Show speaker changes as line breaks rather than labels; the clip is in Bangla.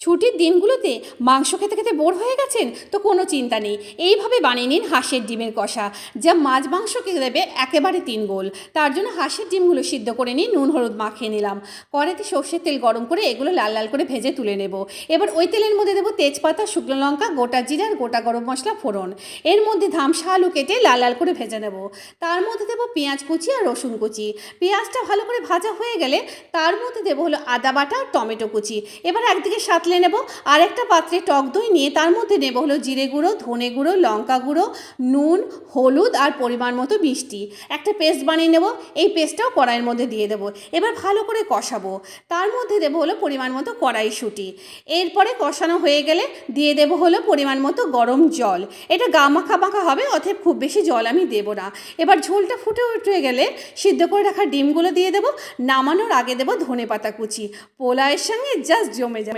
ছুটির দিনগুলোতে মাংস খেতে খেতে বোর হয়ে গেছেন? তো কোনো চিন্তা নেই। এইভাবে বানিয়ে নিন হাঁসের ডিমের কষা, যা মাছ মাংসকে দেবে একেবারে তিন গোল। তার জন্য হাঁসের ডিমগুলো সিদ্ধ করে নিয়ে নুন, হলুদ মাখিয়ে নিলাম। কড়াইতে সর্ষের তেল গরম করে এগুলো লাল লাল করে ভেজে তুলে নেব। এবার ওই তেলের মধ্যে দেবো তেজপাতা, শুকনো লঙ্কা, গোটা জিরা আর গোটা গরম মশলা, ফোড়ন। এর মধ্যে ধামসা আলু কেটে লাল লাল করে ভেজে নেব। তার মধ্যে দেবো পেঁয়াজ কুচি আর রসুন কুচি। পেঁয়াজটা ভালো করে ভাজা হয়ে গেলে তার মধ্যে দেবো হলো আদা বাটা আর টমেটো কুচি। এবার একদিকে সাঁতলে নেব। আর একটা পাত্রে টক দই নিয়ে তার মধ্যে নেব হলো জিরে গুঁড়ো, ধনে গুঁড়ো, লঙ্কা গুঁড়ো, নুন, হলুদ আর পরিমাণ মতো মিষ্টি। একটা পেস্ট বানিয়ে নেব। এই পেস্টটাও কড়াইয়ের মধ্যে দিয়ে দেবো। এবার ভালো করে কষাবো। তার মধ্যে দেবো হলো পরিমাণ মতো কড়াইশুঁটি। এরপরে কষানো হয়ে গেলে দিয়ে দেবো হলো পরিমাণ মতো গরম জল। এটা গা মাখা মাখা হবে, অতএব খুব বেশি জল আমি দেবো না। এবার ঝোলটা ফুটে উঠে গেলে সিদ্ধ করে রাখা ডিমগুলো দিয়ে দেবো। নামানোর আগে দেবো ধনে পাতা কুচি। পোলাওয়ের সঙ্গে জাস্ট জমে যাবে।